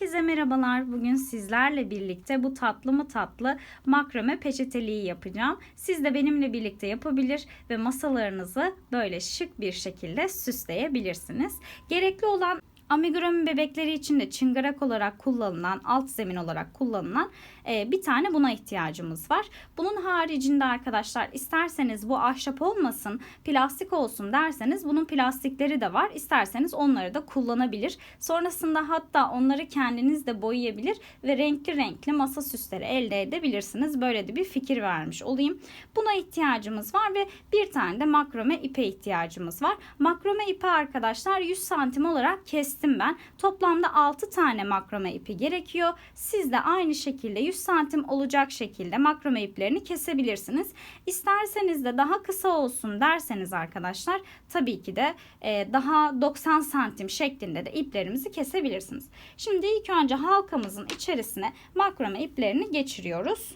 Herkese merhabalar. Bugün sizlerle birlikte bu tatlı mı tatlı makrame peçeteliği yapacağım. Siz de benimle birlikte yapabilir ve masalarınızı böyle şık bir şekilde süsleyebilirsiniz. Gerekli olan Amigurumi bebekleri için de çıngırak olarak kullanılan, alt zemin olarak kullanılan e, bir tane buna ihtiyacımız var. Bunun haricinde arkadaşlar isterseniz bu ahşap olmasın, plastik olsun derseniz bunun plastikleri de var. İsterseniz onları da kullanabilir. Sonrasında hatta onları kendiniz de boyayabilir ve renkli renkli masa süsleri elde edebilirsiniz. Böyle de bir fikir vermiş olayım. Buna ihtiyacımız var ve bir tane de makrome ipe ihtiyacımız var. Makrome ipi arkadaşlar 100 santim olarak kestim ben. Toplamda 6 tane makrome ipi gerekiyor. Siz de aynı şekilde 100 santim olacak şekilde makrome iplerini kesebilirsiniz. İsterseniz de daha kısa olsun derseniz arkadaşlar tabii ki de e, daha 90 santim şeklinde de iplerimizi kesebilirsiniz. Şimdi ilk önce halkamızın içerisine makrome iplerini geçiriyoruz.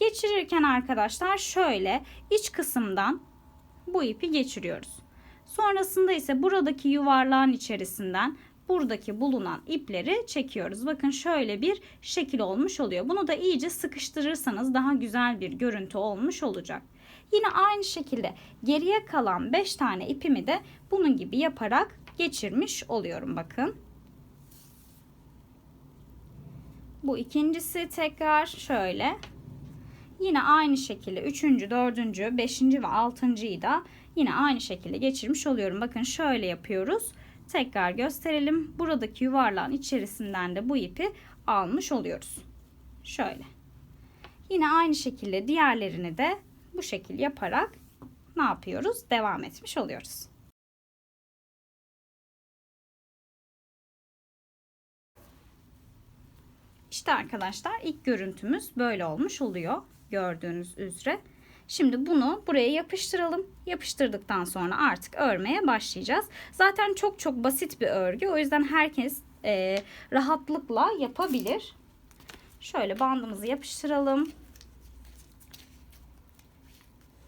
Geçirirken arkadaşlar şöyle iç kısımdan bu ipi geçiriyoruz. Sonrasında ise buradaki yuvarlağın içerisinden buradaki bulunan ipleri çekiyoruz. Bakın şöyle bir şekil olmuş oluyor. Bunu da iyice sıkıştırırsanız daha güzel bir görüntü olmuş olacak. Yine aynı şekilde geriye kalan 5 tane ipimi de bunun gibi yaparak geçirmiş oluyorum bakın. Bu ikincisi tekrar şöyle. Yine aynı şekilde üçüncü, dördüncü, beşinci ve altıncıyı da yine aynı şekilde geçirmiş oluyorum. Bakın şöyle yapıyoruz. Tekrar gösterelim. Buradaki yuvarlağın içerisinden de bu ipi almış oluyoruz. Şöyle. Yine aynı şekilde diğerlerini de bu şekil yaparak ne yapıyoruz? Devam etmiş oluyoruz. İşte arkadaşlar ilk görüntümüz böyle olmuş oluyor gördüğünüz üzere. Şimdi bunu buraya yapıştıralım. Yapıştırdıktan sonra artık örmeye başlayacağız. Zaten çok çok basit bir örgü. O yüzden herkes e, rahatlıkla yapabilir. Şöyle bandımızı yapıştıralım.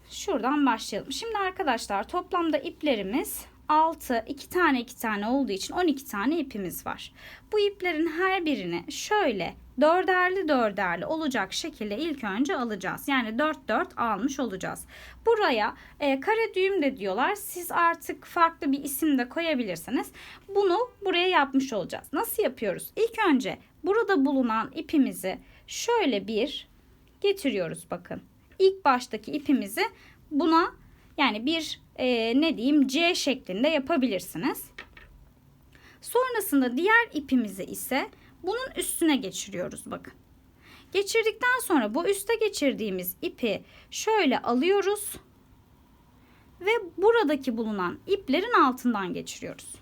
Şuradan başlayalım. Şimdi arkadaşlar toplamda iplerimiz 6, 2 tane 2 tane olduğu için 12 tane ipimiz var. Bu iplerin her birini şöyle dörderli dörderli olacak şekilde ilk önce alacağız. Yani 4 4 almış olacağız. Buraya e, kare düğüm de diyorlar. Siz artık farklı bir isim de koyabilirsiniz. Bunu buraya yapmış olacağız. Nasıl yapıyoruz? İlk önce burada bulunan ipimizi şöyle bir getiriyoruz bakın. İlk baştaki ipimizi buna yani bir e, ne diyeyim C şeklinde yapabilirsiniz. Sonrasında diğer ipimizi ise bunun üstüne geçiriyoruz bakın. Geçirdikten sonra bu üste geçirdiğimiz ipi şöyle alıyoruz ve buradaki bulunan iplerin altından geçiriyoruz.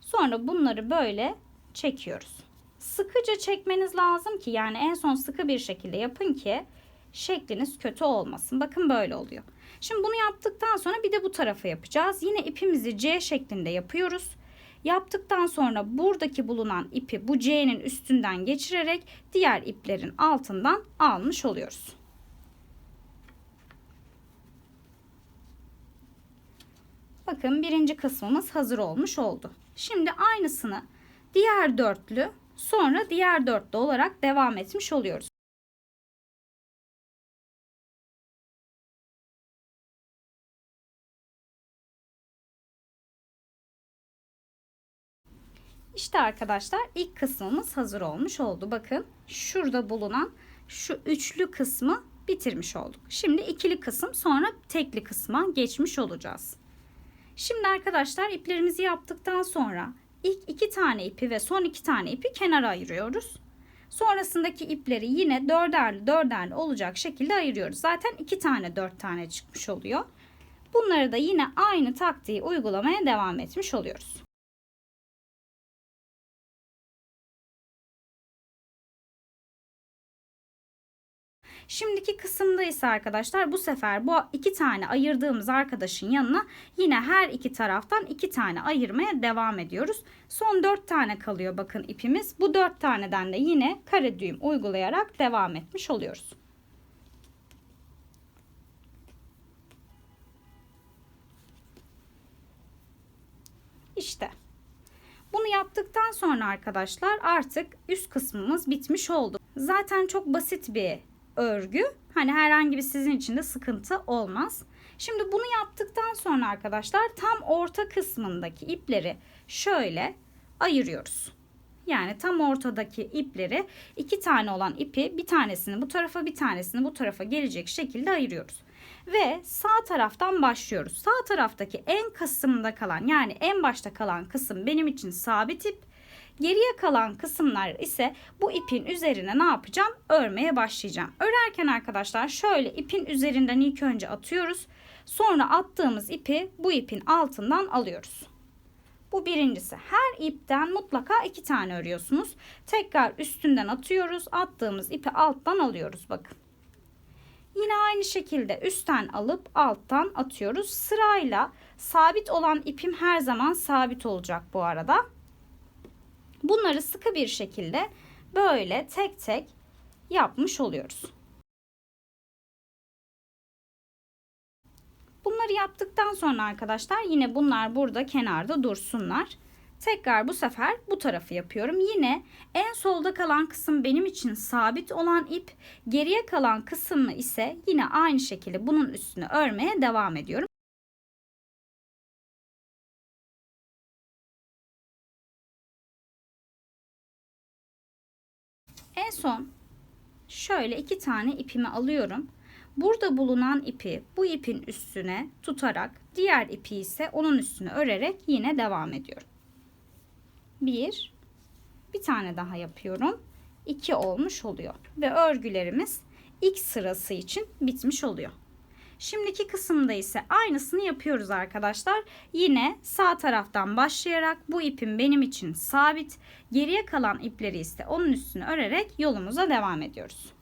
Sonra bunları böyle çekiyoruz. Sıkıca çekmeniz lazım ki yani en son sıkı bir şekilde yapın ki şekliniz kötü olmasın. Bakın böyle oluyor. Şimdi bunu yaptıktan sonra bir de bu tarafa yapacağız. Yine ipimizi C şeklinde yapıyoruz. Yaptıktan sonra buradaki bulunan ipi bu C'nin üstünden geçirerek diğer iplerin altından almış oluyoruz. Bakın birinci kısmımız hazır olmuş oldu. Şimdi aynısını diğer dörtlü sonra diğer dörtlü olarak devam etmiş oluyoruz. İşte arkadaşlar ilk kısmımız hazır olmuş oldu. Bakın şurada bulunan şu üçlü kısmı bitirmiş olduk. Şimdi ikili kısım sonra tekli kısma geçmiş olacağız. Şimdi arkadaşlar iplerimizi yaptıktan sonra ilk iki tane ipi ve son iki tane ipi kenara ayırıyoruz. Sonrasındaki ipleri yine dörderli dörderli olacak şekilde ayırıyoruz. Zaten iki tane dört tane çıkmış oluyor. Bunları da yine aynı taktiği uygulamaya devam etmiş oluyoruz. Şimdiki kısımda ise arkadaşlar bu sefer bu iki tane ayırdığımız arkadaşın yanına yine her iki taraftan iki tane ayırmaya devam ediyoruz. Son dört tane kalıyor bakın ipimiz. Bu dört taneden de yine kare düğüm uygulayarak devam etmiş oluyoruz. İşte. Bunu yaptıktan sonra arkadaşlar artık üst kısmımız bitmiş oldu. Zaten çok basit bir örgü. Hani herhangi bir sizin için de sıkıntı olmaz. Şimdi bunu yaptıktan sonra arkadaşlar tam orta kısmındaki ipleri şöyle ayırıyoruz. Yani tam ortadaki ipleri iki tane olan ipi bir tanesini bu tarafa bir tanesini bu tarafa gelecek şekilde ayırıyoruz. Ve sağ taraftan başlıyoruz. Sağ taraftaki en kısımda kalan yani en başta kalan kısım benim için sabit ip. Geriye kalan kısımlar ise bu ipin üzerine ne yapacağım? Örmeye başlayacağım. Örerken arkadaşlar şöyle ipin üzerinden ilk önce atıyoruz. Sonra attığımız ipi bu ipin altından alıyoruz. Bu birincisi. Her ipten mutlaka iki tane örüyorsunuz. Tekrar üstünden atıyoruz. Attığımız ipi alttan alıyoruz. Bakın. Yine aynı şekilde üstten alıp alttan atıyoruz. Sırayla sabit olan ipim her zaman sabit olacak bu arada. Bunları sıkı bir şekilde böyle tek tek yapmış oluyoruz. Bunları yaptıktan sonra arkadaşlar yine bunlar burada kenarda dursunlar. Tekrar bu sefer bu tarafı yapıyorum. Yine en solda kalan kısım benim için sabit olan ip. Geriye kalan kısmı ise yine aynı şekilde bunun üstüne örmeye devam ediyorum. Son şöyle iki tane ipimi alıyorum. Burada bulunan ipi bu ipin üstüne tutarak diğer ipi ise onun üstüne örerek yine devam ediyorum. Bir, bir tane daha yapıyorum. İki olmuş oluyor ve örgülerimiz ilk sırası için bitmiş oluyor. Şimdiki kısımda ise aynısını yapıyoruz arkadaşlar. Yine sağ taraftan başlayarak bu ipim benim için sabit. Geriye kalan ipleri ise onun üstüne örerek yolumuza devam ediyoruz.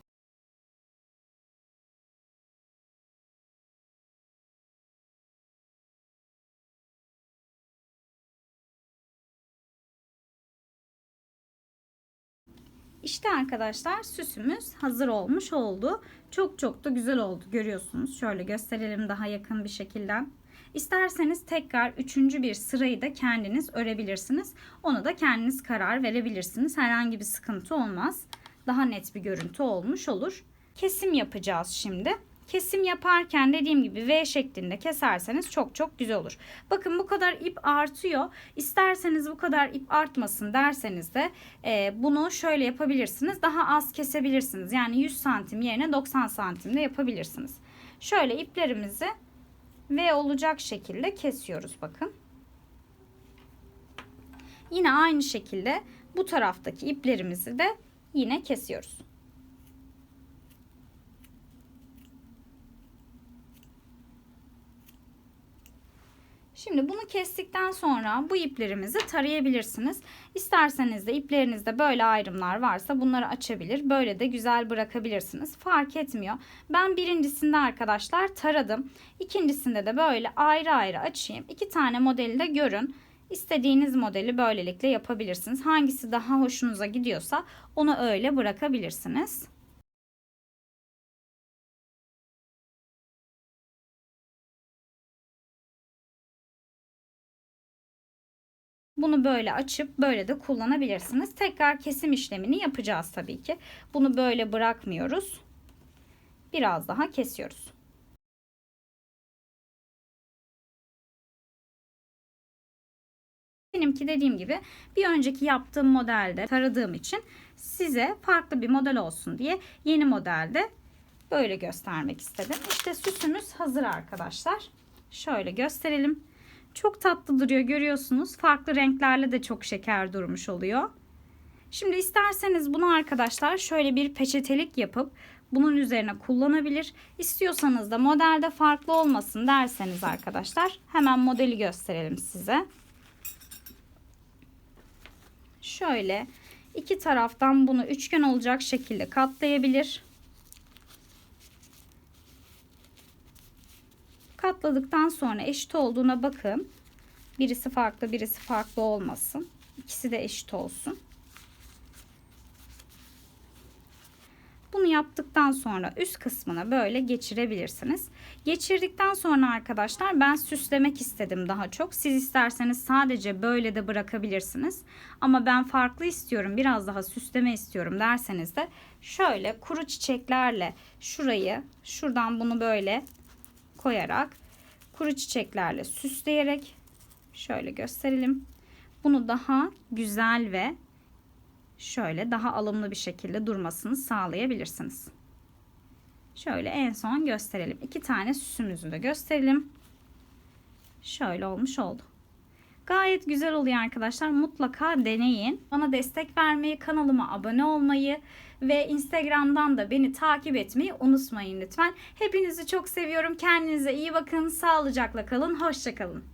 İşte arkadaşlar süsümüz hazır olmuş oldu. Çok çok da güzel oldu görüyorsunuz. Şöyle gösterelim daha yakın bir şekilde. İsterseniz tekrar üçüncü bir sırayı da kendiniz örebilirsiniz. Onu da kendiniz karar verebilirsiniz. Herhangi bir sıkıntı olmaz. Daha net bir görüntü olmuş olur. Kesim yapacağız şimdi. Kesim yaparken dediğim gibi V şeklinde keserseniz çok çok güzel olur. Bakın bu kadar ip artıyor. İsterseniz bu kadar ip artmasın derseniz de e, bunu şöyle yapabilirsiniz. Daha az kesebilirsiniz. Yani 100 santim yerine 90 santimde yapabilirsiniz. Şöyle iplerimizi V olacak şekilde kesiyoruz bakın. Yine aynı şekilde bu taraftaki iplerimizi de yine kesiyoruz. Şimdi bunu kestikten sonra bu iplerimizi tarayabilirsiniz. İsterseniz de iplerinizde böyle ayrımlar varsa bunları açabilir. Böyle de güzel bırakabilirsiniz. Fark etmiyor. Ben birincisinde arkadaşlar taradım. İkincisinde de böyle ayrı ayrı açayım. İki tane modeli de görün. İstediğiniz modeli böylelikle yapabilirsiniz. Hangisi daha hoşunuza gidiyorsa onu öyle bırakabilirsiniz. Bunu böyle açıp böyle de kullanabilirsiniz. Tekrar kesim işlemini yapacağız tabii ki. Bunu böyle bırakmıyoruz. Biraz daha kesiyoruz. Benimki dediğim gibi bir önceki yaptığım modelde taradığım için size farklı bir model olsun diye yeni modelde böyle göstermek istedim. İşte süsümüz hazır arkadaşlar. Şöyle gösterelim. Çok tatlı duruyor görüyorsunuz. Farklı renklerle de çok şeker durmuş oluyor. Şimdi isterseniz bunu arkadaşlar şöyle bir peçetelik yapıp bunun üzerine kullanabilir. İstiyorsanız da modelde farklı olmasın derseniz arkadaşlar hemen modeli gösterelim size. Şöyle iki taraftan bunu üçgen olacak şekilde katlayabilir. Katladıktan sonra eşit olduğuna bakın. Birisi farklı birisi farklı olmasın. İkisi de eşit olsun. Bunu yaptıktan sonra üst kısmına böyle geçirebilirsiniz. Geçirdikten sonra arkadaşlar ben süslemek istedim daha çok. Siz isterseniz sadece böyle de bırakabilirsiniz. Ama ben farklı istiyorum, biraz daha süsleme istiyorum derseniz de şöyle kuru çiçeklerle şurayı, şuradan bunu böyle koyarak kuru çiçeklerle süsleyerek şöyle gösterelim. Bunu daha güzel ve şöyle daha alımlı bir şekilde durmasını sağlayabilirsiniz. Şöyle en son gösterelim. İki tane süsümüzü de gösterelim. Şöyle olmuş oldu. Gayet güzel oluyor arkadaşlar. Mutlaka deneyin. Bana destek vermeyi, kanalıma abone olmayı ve Instagram'dan da beni takip etmeyi unutmayın lütfen. Hepinizi çok seviyorum. Kendinize iyi bakın. Sağlıcakla kalın. Hoşçakalın.